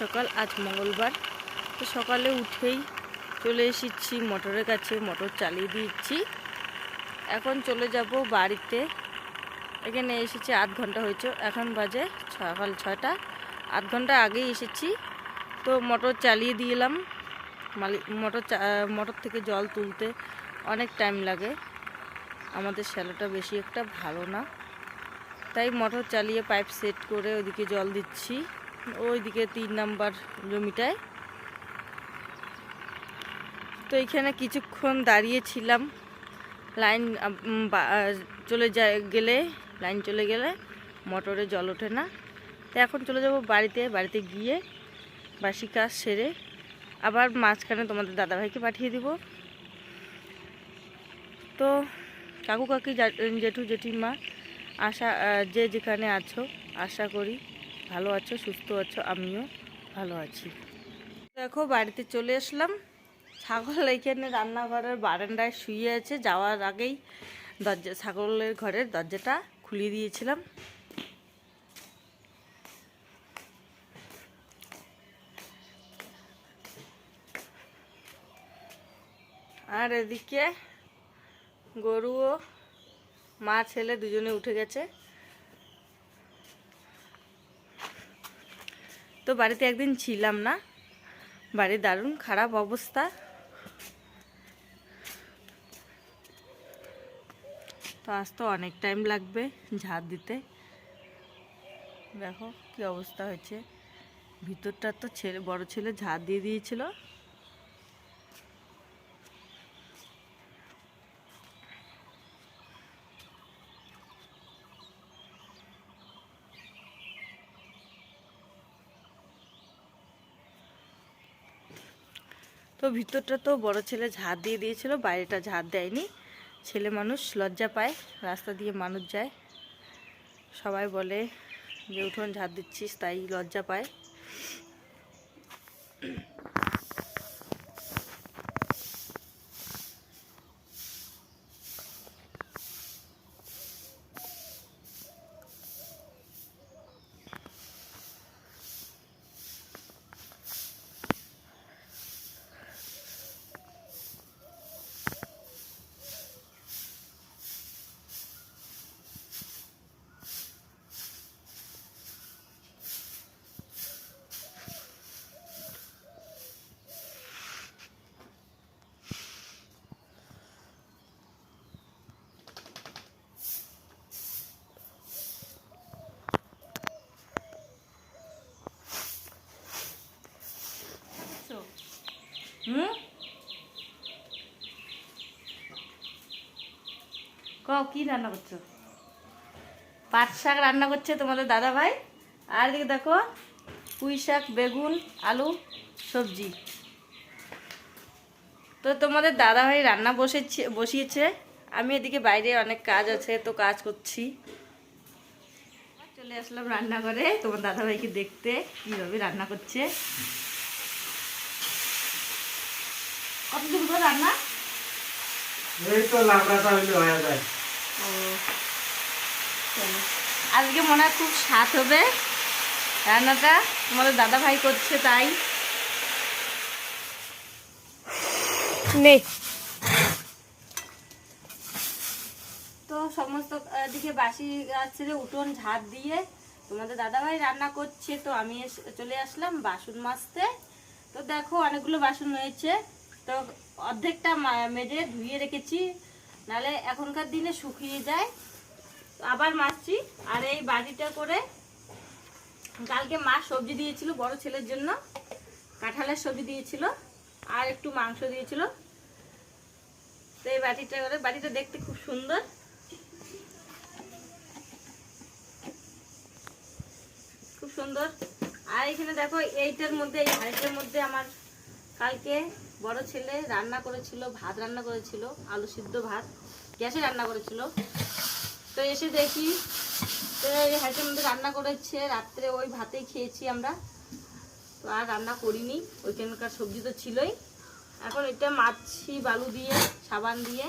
সকাল, আজ মঙ্গলবার। তো সকালে উঠেই চলে এসেছি মোটরের কাছে, মোটর চালিয়ে দিচ্ছি এখন চলে যাব বাড়িতে। এখানে এসেছি আধ ঘণ্টা হয়েছে, এখন বাজে সকাল ছয়টা। আধ ঘণ্টা আগেই এসেছি। তো মোটর চালিয়ে দিলাম। মালিক মোটর মোটর থেকে জল তুলতে অনেক টাইম লাগে। আমাদের শ্যালোটা বেশি একটা ভালো না। তাই মোটর চালিয়ে পাইপ সেট করে ওদিকে জল দিচ্ছি। ওইদিকে তিন নাম্বার জমিটায়। তো এখানে কিছুক্ষণ দাঁড়িয়েছিলাম লাইন চলে যায়, গেলে, লাইন চলে গেলে মোটরে জল ওঠে না। তো এখন চলে যাব বাড়িতে বাড়িতে গিয়ে বাসি কাজ সেরে আবার মাঝখানে তোমাদের দাদাভাইকে পাঠিয়ে দিব। তো কাকু কাকি জেঠু জেঠিমা, আশা যে যেখানে আছো, আশা করি ভালো আছো, সুস্থ আছো? আমিও ভালো আছি। দেখো, বাড়িতে চলে আসলাম। ছাগল এইখানে রান্নাঘরের বারান্দায় শুয়ে আছে। যাওয়ার আগেই দরজা, ছাগলের ঘরের দরজাটা খুলে দিয়েছিলাম। আর এদিকে গরুও, মা, ছেলে দুজনে উঠে গেছে। বাড়িতে একদিন ছিলাম না। বাড়ির দারুণ খারাপ অবস্থা। তো আজ তো অনেক টাইম লাগবে ঝাড় দিতে। দেখো কি অবস্থা হয়েছে। ভিতরটা তো ছেলে, বড় ছেলে ঝাড় দিয়ে দিয়েছিল। তো ভিতরটা তো বড় ছেলে ঝাড় দিয়ে দিয়েছিল, বাইরেটা ঝাড় দেয়নি। ছেলে মানুষ লজ্জা পায়, রাস্তা দিয়ে মানুষ যায়। সবাই বলে যে, উঠোন ঝাড় দিচ্ছিস, তাই লজ্জা পায়। হুম ক কি রান্না করছ? পাট শাক রান্না করছে তোমাদের দাদা ভাই। আর এদিকে দেখো, পুঁই শাক, বেগুন, আলু, সবজি। তো তোমাদের দাদা ভাই রান্না বসেছে, বসিয়েছে। আমি এদিকে বাইরে অনেক কাজ আছে, তো কাজ করছি। চলে আসলাম রান্না রান্নাঘরে, তোমার দাদা ভাইকে দেখতে, কীভাবে রান্না করছে। কতদিন করে রান্না? এই তো লাবড়াটা হইলে হয়ে যায়। ও আজকে মনে হয় খুব স্বাদ হবে রান্নাটা। তোমাদের দাদা ভাই করছে তাই। নেই তো সমস্ত দিকে বাসি গাছ ছেড়ে উঠোন ঝাড় দিয়ে তোমাদের দাদা ভাই রান্না করছে। তো আমি এস- চলে আসলাম বাসন মাজতে। তো দেখো অনেকগুলো বাসন হয়েছে তো অর্ধেকটা মেজে ধুয়ে রেখেছি। নালে এখনকার দিনে শুকিয়ে যায়। আবার মাজছি আর এই বাটিটা করে কালকে মা সবজি দিয়েছিল বড় ছেলের জন্য। কাঁঠালের সবজি দিয়েছিল। আর একটু মাংস দিয়েছিল। তো এই বাটিটা করে বাটিটা দেখতে খুব সুন্দর। খুব সুন্দর। আর এখানে দেখো এইটার মধ্যে এই হাঁড়িটার মধ্যে আমার কালকে বড় ছেলে রান্না করেছিল, ভাত রান্না করেছিল, আলু সিদ্ধ ভাত, গ্যাসে রান্না করেছিল। তো এসে দেখি, তো মধ্যে রান্না করেছে, রাত্রে ওই ভাতেই খেয়েছি আমরা। তো আর রান্না করিনি, ওইখানকার সবজি তো ছিলই। এখন এটা মাছি, বালু দিয়ে, সাবান দিয়ে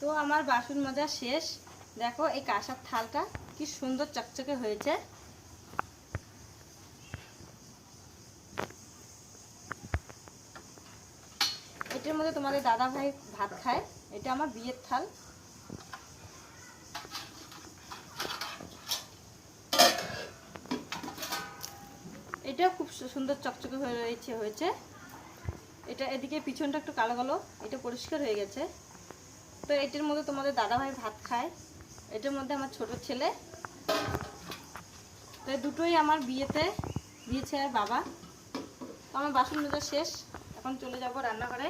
তো আমার বাসন মাজা শেষ। দেখো এই কাঁসার থালটা কি সুন্দর চকচকে হয়েছে। এটার মধ্যে তোমাদের দাদা ভাই ভাত খায়। এটা আমার বিয়ের থাল। এটাও খুব সুন্দর চকচকে হয়ে রয়েছে, হয়েছে। এটা এদিকে পিছনটা একটু কালো কালো, এটা পরিষ্কার হয়ে গেছে। তো এটির মধ্যে তোমাদের দাদা ভাই ভাত খায়। এটির মধ্যে আমার ছোট ছেলে। তো দুটোই আমার বিয়েতে দিয়েছে আর বাবা। তো আমার বাসন মাজা শেষ। এখন চলে যাব রান্নাঘরে।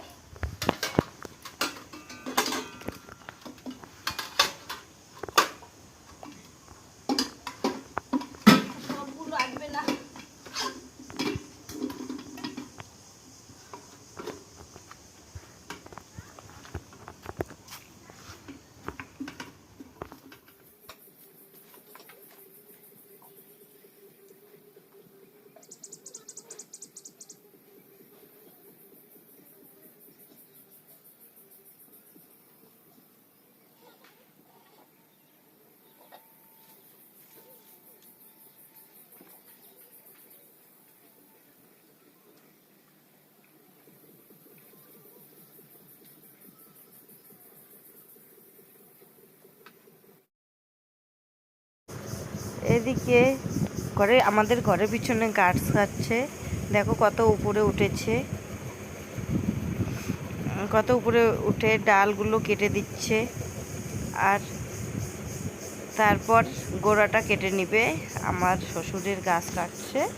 এদিকে ঘরে, আমাদের ঘরের পিছনে গাছ খাচ্ছে দেখো কত উপরে উঠেছে। কত উপরে উঠে ডালগুলো কেটে দিচ্ছে। আর তারপর গোড়াটা কেটে নিবে। আমার শ্বশুরের গাছ কাটছে।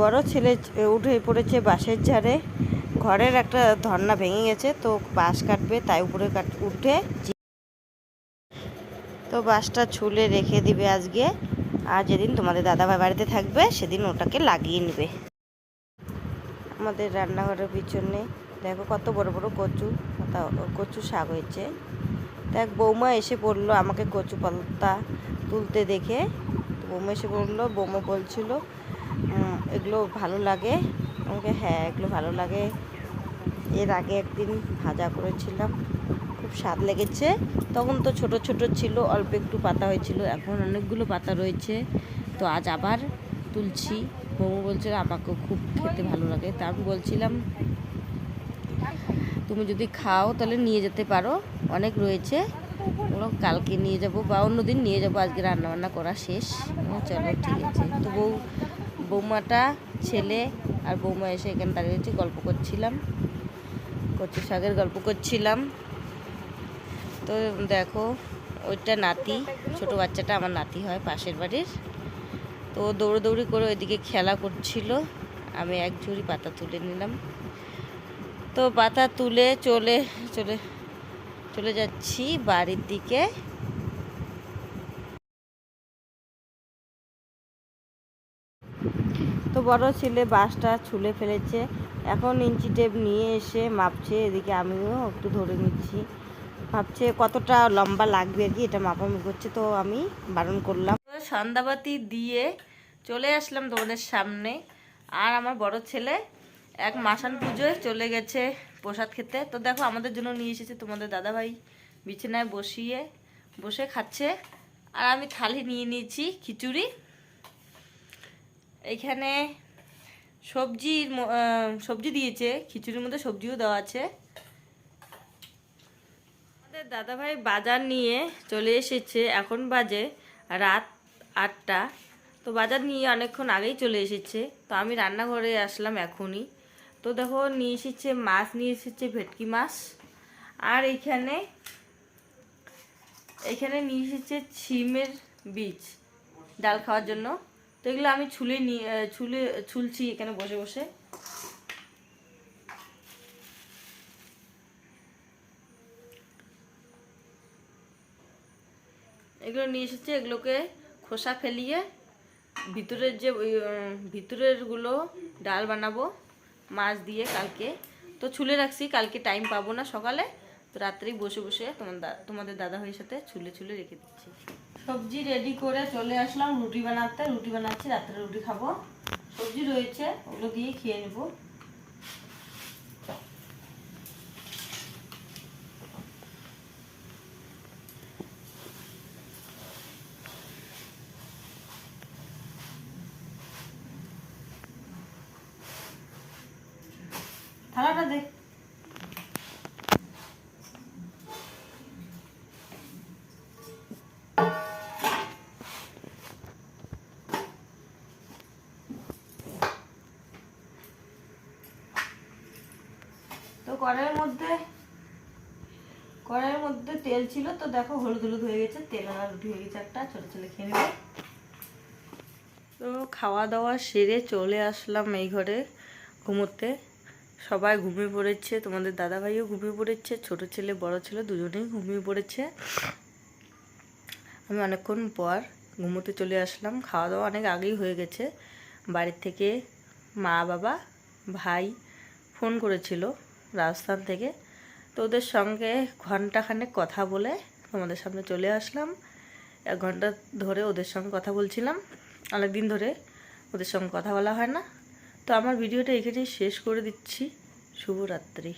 বড় ছেলে উঠে পড়েছে বাঁশের ঝাড়ে। ঘরের একটা ধর্না ভেঙে গেছে, তো বাঁশ কাটবে, তাই উপরে কাট, উঠে তো বাঁশটা ছুলে রেখে দিবে আজকে। আর যেদিন তোমাদের দাদাভাই বাড়িতে থাকবে, সেদিন ওটাকে লাগিয়ে নেবে। আমাদের রান্নাঘরের পিছনে, দেখো কত বড় বড় কচু কচু শাক হয়েছে। দেখ, বৌমা এসে পড়ল আমাকে কচু পাতা তুলতে দেখে। বৌমা এসে পড়ল বৌমা বলছিল এগুলো ভালো লাগে। আমাকে হ্যাঁ এগুলো ভালো লাগে। এর আগে একদিন ভাজা করেছিলাম, খুব স্বাদ লেগেছে। তখন তো ছোট ছোট ছিল, অল্প একটু পাতা হয়েছিল, এখন অনেকগুলো পাতা রয়েছে। তো আজ আবার তুলছি। বৌমা বলছিল আমাকেও খুব খেতে ভালো লাগে। তা আমি বলছিলাম, তুমি যদি খাও তাহলে নিয়ে যেতে পারো। অনেক রয়েছে। ওগুলো কালকে নিয়ে যাব বা অন্যদিন নিয়ে যাব। আজকে রান্নাবান্না করা শেষ। চলো, ঠিক আছে। তো বউ বৌমাটা, ছেলে আর বৌমা এসে এখানে দাঁড়িয়ে গল্প করছিলাম। কচু শাকের গল্প করছিলাম। তো দেখো, ওইটা নাতি, ছোট বাচ্চাটা আমার নাতি হয়, পাশের বাড়ির। তো দৌড়দৌড়ি করে ওইদিকে খেলা করছিল। আমি এক ঝুড়ি পাতা তুলে নিলাম। তো পাতা তুলে চলে চলে চলে যাচ্ছি বাড়ির দিকে। বড় ছেলে বাসটা ছুলে ফেলেছে। এখন ইঞ্চি টেপ নিয়ে এসে মাপছে, এদিকে আমিও একটু ধরে নিচ্ছি। ভাবছে কতটা লম্বা লাগবে আর কি, এটা মাপামি করছে, তো আমি বারণ করলাম। সন্ধ্যাবাতি দিয়ে চলে আসলাম তোমাদের সামনে। আর আমার বড় ছেলে এক মাসান পুজোয় চলে গেছে প্রসাদ খেতে। তো দেখো আমাদের জন্য নিয়ে এসেছে তোমাদের দাদাভাই বিছানায় বসিয়ে, বসে খাচ্ছে। আর আমি থালি নিয়ে নিয়েছি, খিচুড়ি। এইখানে সবজির সবজি দিয়েছে, খিচুড়ির মধ্যে সবজিও দেওয়া আছে। আমাদের দাদাভাই বাজার নিয়ে চলে এসেছে, এখন বাজে রাত আটটা। তো বাজার নিয়ে অনেকক্ষণ আগেই চলে এসেছে, তো আমি রান্নাঘরে আসলাম এখনই। তো দেখো, নিয়ে এসেছে মাছ, নিয়ে এসেছে ভেটকি মাছ। আর এইখানে এখানে নিয়ে এসেছে ছিমের বীজ, ডাল খাওয়ার জন্য। তো এগুলো আমি ছুলে নিয়ে ছুলে, ছুলছি এখানে বসে বসে। এগুলো নিয়ে এসেছি, এগুলোকে খোসা ফেলিয়ে ভিতরের যে ভিতরেরগুলো ডাল বানাবো, মাছ দিয়ে কালকে। তো ছুলে রাখছি, কালকে টাইম পাবো না সকালে। তো রাত্রেই বসে বসে তোমার তোমাদের দাদা ভাইয়ের সাথে ছুলে ছুলে রেখে দিচ্ছি। সবজি রেডি করে চলে আসলাম, রুটি বানাতে। রুটি বানাচ্ছি, রাত্রে রুটি খাব। সবজি রয়েছে, ওগুলো দিয়ে খেয়ে নেব। থালাটা দে। তো কড়াইয়ের মধ্যে কড়াইয়ের মধ্যে তেল ছিল, তো দেখো হলুদ হলুদ হয়ে গেছে, তেল আর রুটি হয়ে গেছে একটা ছোটো ছেলে খেয়ে নেবে। তো খাওয়া দাওয়া সেরে চলে আসলাম এই ঘরে ঘুমোতে। সবাই ঘুমিয়ে পড়েছে, তোমাদের দাদা ভাইও ঘুমিয়ে পড়েছে, ছোট ছেলে, বড় ছেলে, দুজনেই ঘুমিয়ে পড়েছে। আমি অনেকক্ষণ পর ঘুমোতে চলে আসলাম। খাওয়া দাওয়া অনেক আগেই হয়ে গেছে। বাড়ির থেকে মা, বাবা, ভাই ফোন করেছিল। রাজস্থান থেকে। তো ওদের সঙ্গে ঘন্টাখানেক কথা বলে তোমাদের সামনে চলে আসলাম। এক ঘণ্টা ধরে ওদের সঙ্গে কথা বলছিলাম। অনেক দিন ধরে ওদের সঙ্গে কথা বলা হয় না। তো আমার ভিডিওটা এখানেই শেষ করে দিচ্ছি। শুভরাত্রি।